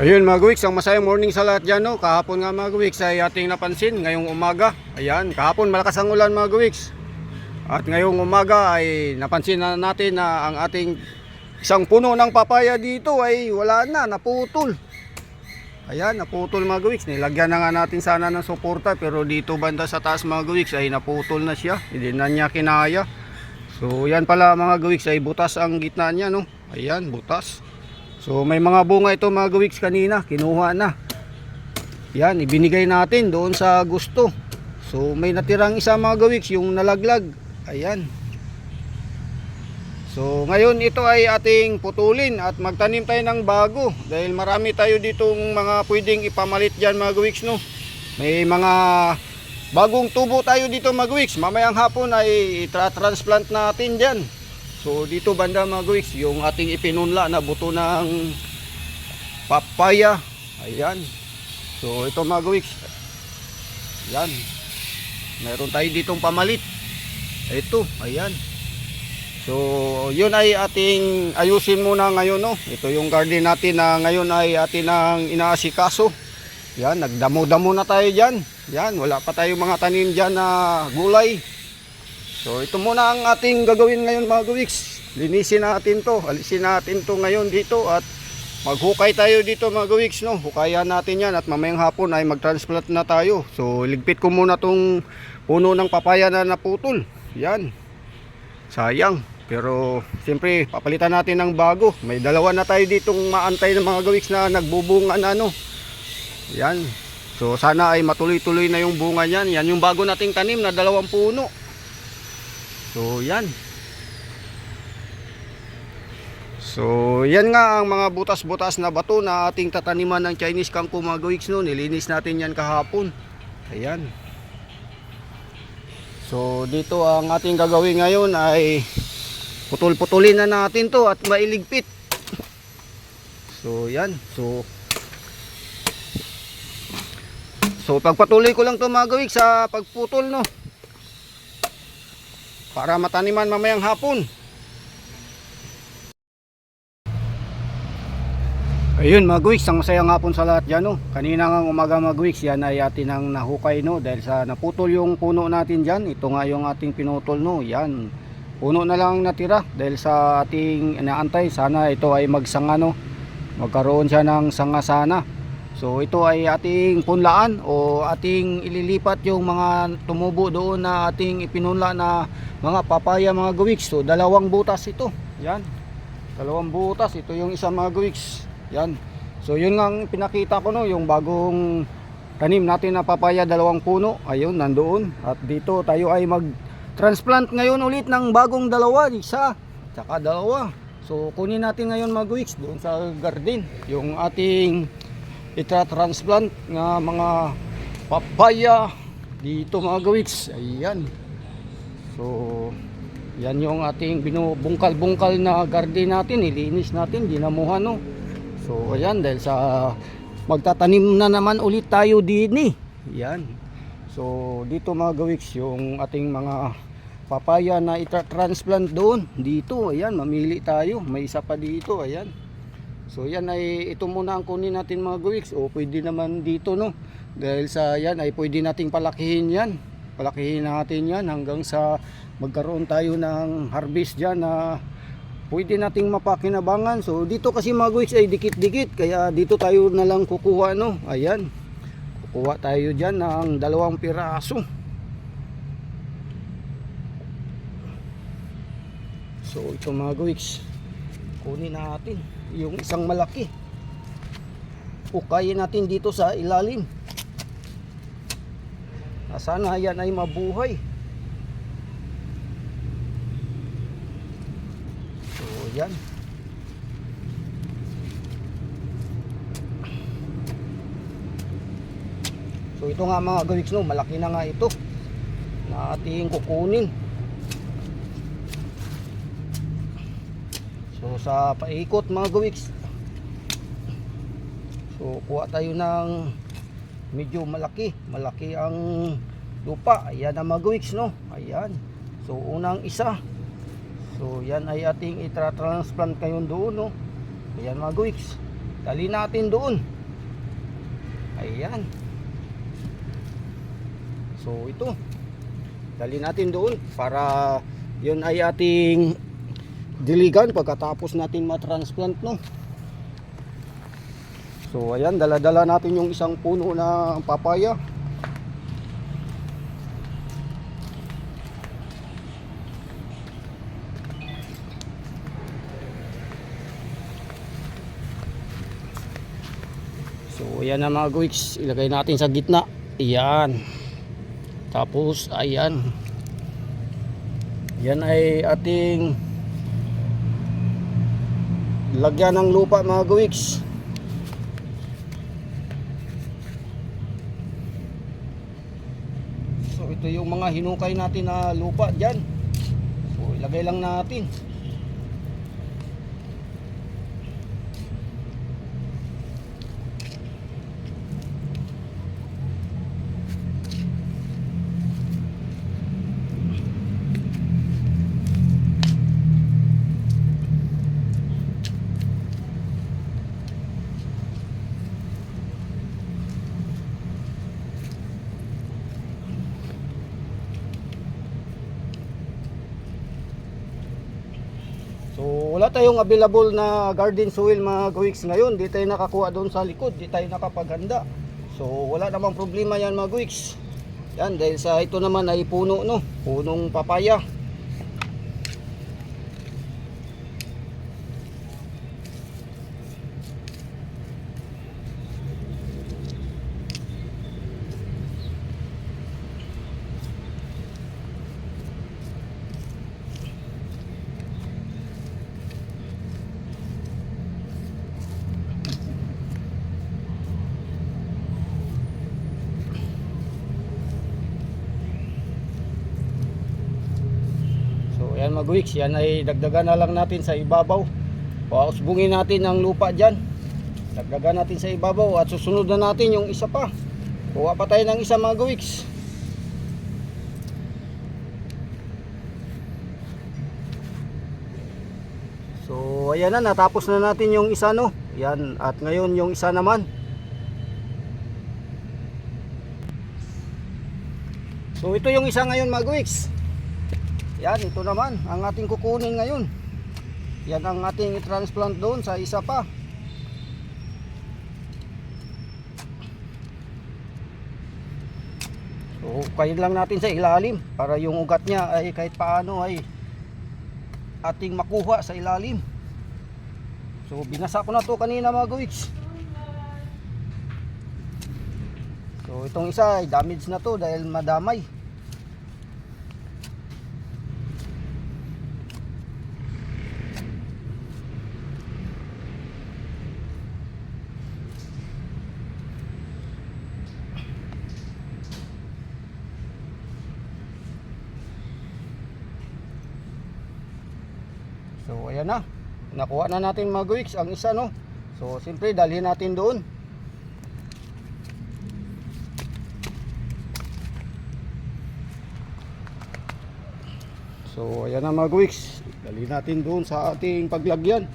Ayun mga Gwiks, ang masayang morning sa lahat dyan no. Kahapon nga mga Gwiks ay ating napansin ngayong umaga. Ayan, kahapon malakas ang ulan mga Gwiks. At ngayong umaga ay napansin na natin na ang ating isang puno ng papaya dito ay wala na, naputol. Ayan, naputol mga Gwiks. Nilagyan na nga natin sana ng suporta pero dito banda sa taas mga Gwiks ay naputol na siya. Hindi na niya kinaya. So yan pala mga Gwiks ay butas ang gitna niya no. Ayan, butas. So may mga bunga ito mga gawiks kanina, kinuha na. Yan, ibinigay natin doon sa gusto. So may natirang isa mga gawiks, yung nalaglag. Ayan. So ngayon ito ay ating putulin at magtanim tayo ng bago dahil marami tayo ditong mga pwedeng ipamalit diyan mga gawiks no. May mga bagong tubo tayo dito mga gawiks. Mamayang hapon ay tra-transplant natin diyan. So dito banda mga guys, yung ating ipinunla na buto ng papaya. Ayan. So ito mga guys. Yan. Meron tayo ditong pamalit. Ito, ayan. So yun ay ating ayusin muna ngayon no. Ito yung garden natin na ngayon ay atin ang inaasikaso. Yan, nagdamo-damo na tayo diyan. Yan, wala pa tayong mga tanim diyan na gulay. So ito muna ang ating gagawin ngayon mga gawiks. Linisin natin to, alisin natin to ngayon dito at maghukay tayo dito mga gawiks no. Hukayan natin yan at mamayang hapon ay magtransplant na tayo. So ligpit ko muna tong puno ng papaya na naputol. Yan. Sayang. Pero siyempre papalitan natin ng bago. May dalawa na tayo ditong maantay ng mga gawiks na nagbubunga na ano. Yan. So sana ay matuloy-tuloy na yung bunga niyan. Yan yung bago nating tanim na dalawang puno. So, yan. So, yan nga ang mga butas-butas na bato na ating tataniman ng Chinese kangkong mga gawiks. Nilinis natin yan kahapon. Ayan. So, dito ang ating gagawin ngayon ay putol-putulin na natin to at mailigpit. So, yan. So, So, pagpatuloy ko lang to mga sa pagputol no para mataniman mamayang hapon. Ayun mga guwiks, ang masayang hapon sa lahat dyan no. Kanina nga umaga mga guwiks, yan ay atin ang nahukay no. Dahil sa naputol yung puno natin dyan, ito nga yung ating pinutol no. Yan, puno na lang natira dahil sa ating inaantay. Sana ito ay magsanga no. Magkaroon siya ng sanga sana. So ito ay ating punlaan o ating ililipat yung mga tumubo doon na ating ipinunla na mga papaya mga gawiks. So dalawang butas ito. Yan. Dalawang butas. Ito yung isang mga gawiks. Yan. So yun nga ang pinakita ko no, yung bagong tanim natin na papaya dalawang puno. Ayun, nandoon. At dito tayo ay mag transplant ngayon ulit ng bagong dalawa, isa, tsaka dalawa. So kunin natin ngayon mga gawiks doon sa garden yung ating itra-transplant nga mga papaya dito mga gawiks ayan. So yan yung ating binubungkal-bungkal na garden natin. Ilinis natin dinamuhan no? So ayan dahil sa magtatanim na naman ulit tayo din eh. Yan so dito mga gawiks yung ating mga papaya na itra-transplant doon. Dito ayan mamili tayo. May isa pa dito ayan So yan ay ito muna ang kunin natin mga gawiks o pwede naman dito no. Dahil sa yan ay pwede nating palakihin yan. Palakihin natin yan hanggang sa magkaroon tayo ng harvest dyan na pwede nating mapakinabangan. So dito kasi mga gawiks ay dikit-dikit kaya dito tayo na lang kukuha no. Ayan. Kukuha tayo dyan ng dalawang piraso. So ito mga gawiks kunin natin yung isang malaki. Ukayin natin dito sa ilalim. Na sana yan ay mabuhay. So yan. So ito nga mga gawiks no malaki na nga ito na ating kukunin So sa paikot mga gawiks. So kuha tayo ng medyo malaki. Malaki ang lupa. Ayan ang mga gawiks no. Ayan. So unang isa. So yan ay ating itra-transplant kayon doon no. Ayan mga gawiks. dali natin doon ayan so ito dali natin doon para yun ay ating diligan pagkatapos natin matransplant no so ayan dala-dala natin yung isang puno na papaya So ayan na mga guwiks, ilagay natin sa gitna. Ayan. Tapos ayan. Yan ay ating lagyan ng lupa mga guwiks. So ito yung mga hinukay natin na lupa dyan. So ilagay lang natin. So wala tayong available na garden soil mga guwiks ngayon. Di tayo nakakuha doon sa likod, di tayo nakapaghanda. So wala namang problema yan mga guwiks. Yan dahil sa ito naman ay puno no, punong papaya. Guwiks, yan ay dagdagan na lang natin sa ibabaw. Pausbungin natin ang lupa dyan. Dagdagan natin sa ibabaw at susunod na natin yung isa pa. Kuha pa tayo ng isa mga guwiks. So ayan na, natapos na natin yung isa no. Yan, at ngayon yung isa naman. So ito yung isa ngayon mga guwiks. Yan, ito naman ang ating kukunin ngayon. Yan ang ating i-transplant doon sa isa pa. So, kayin lang natin sa ilalim para yung ugat niya ay kahit paano ay ating makuha sa ilalim. So, binasa ko na to kanina mga guwiks. So, itong isa ay damage na to dahil madamay. So ayan na. Nakuha na natin mga guwiks ang isa no. So siyempre dalhin natin doon. So ayan na mga guwiks. Dalhin natin doon sa ating paglagyan.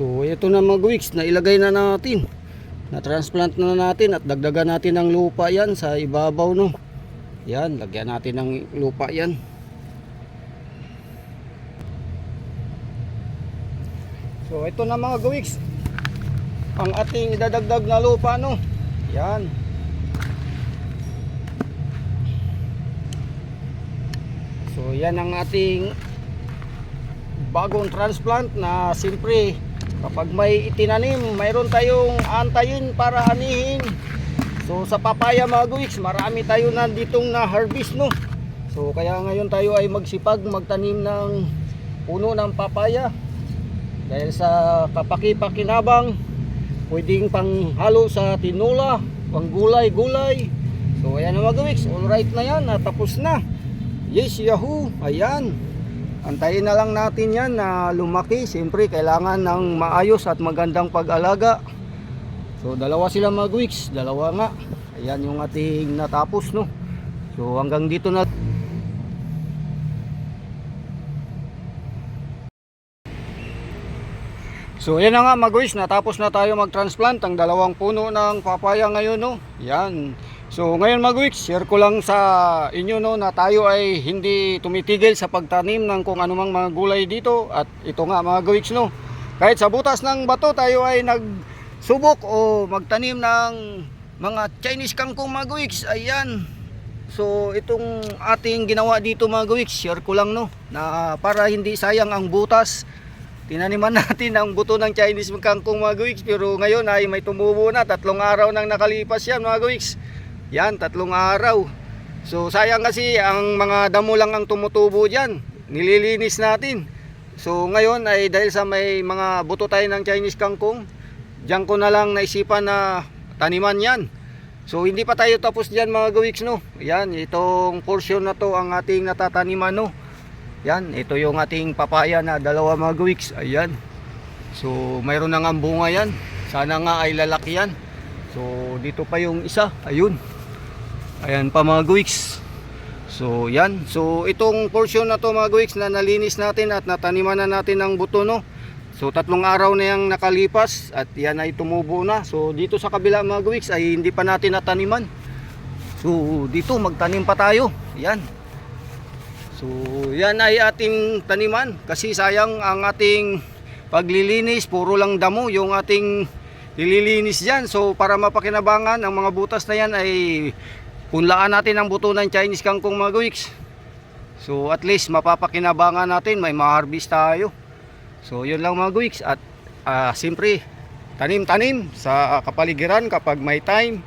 So ito na mga guwiks na ilagay na natin. Na transplant na natin at dagdagan natin ng lupa yan sa ibabaw no. Yan, lagyan natin ng lupa yan. So ito na mga guwiks. Ang ating idadagdag na lupa no. Yan. So yan ang ating bagong transplant na siyempre kapag may itinanim, mayroon tayong antayin para anihin. So sa papaya mga guwiks, marami tayo na ditong na harvest no. So kaya ngayon tayo ay magsipag magtanim ng puno ng papaya. Dahil sa kapaki-pakinabang, pwedeng panghalo sa tinola, pang gulay-gulay. So ayan na mga guwiks, alright na yan, natapos na. Yes, yahoo, ayan. Antayin na lang natin yan na lumaki. Siyempre, kailangan ng maayos at magandang pag-alaga. So, dalawa sila mga weeks. Dalawa nga. Ayan yung ating natapos, no? So, hanggang dito na. So, ayan na nga guys. Natapos na tayo mag-transplant ang dalawang puno ng papaya ngayon, no? Yan. So ngayon mga weeks, share ko lang sa inyo no na tayo ay hindi tumitigil sa pagtanim ng kung anumang mga gulay dito at ito nga mga weeks no. Kahit sa butas ng bato tayo ay nagsubok o magtanim ng mga Chinese kangkong mga weeks. Ayan. So itong ating ginawa dito mga weeks, share ko lang no na para hindi sayang ang butas. Tinaniman natin ang buto ng Chinese kangkong mga weeks pero ngayon ay may tumubo na tatlong araw nang nakalipas yan mga weeks. Yan, tatlong araw. So sayang kasi ang mga damo lang ang tumutubo diyan. Nililinis natin. So ngayon ay dahil sa may mga buto tayo ng Chinese kangkong, diyan ko na lang naisipan na taniman yan. So hindi pa tayo tapos diyan mga gawiks no. Yan, itong portion na to ang ating natataniman no. Yan, ito yung ating papaya na dalawa mga gawiks. Ayan. So mayroon na nga bunga yan. Sana nga ay lalaki yan. So dito pa yung isa. Ayun. Ayan pa mga guwiks. So yan. So itong portion na to mga guwiks na nalinis natin at nataniman na natin ng buto no. So tatlong araw na yung nakalipas at yan ay tumubo na. So dito sa kabila mga guwiks ay hindi pa natin nataniman. So dito magtanim pa tayo. Yan. So yan ay ating taniman kasi sayang ang ating paglilinis puro lang damo yung ating nililinis dyan. So para mapakinabangan ang mga butas na yan ay punlaan natin ang buto ng Chinese kangkong mga guwiks. So at least mapapakinabangan natin, may ma-harvest tayo. So yun lang mga guwiks at ah, siyempre tanim-tanim sa kapaligiran kapag may time.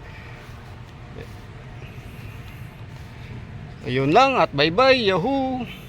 Ayun lang at bye bye, yahoo!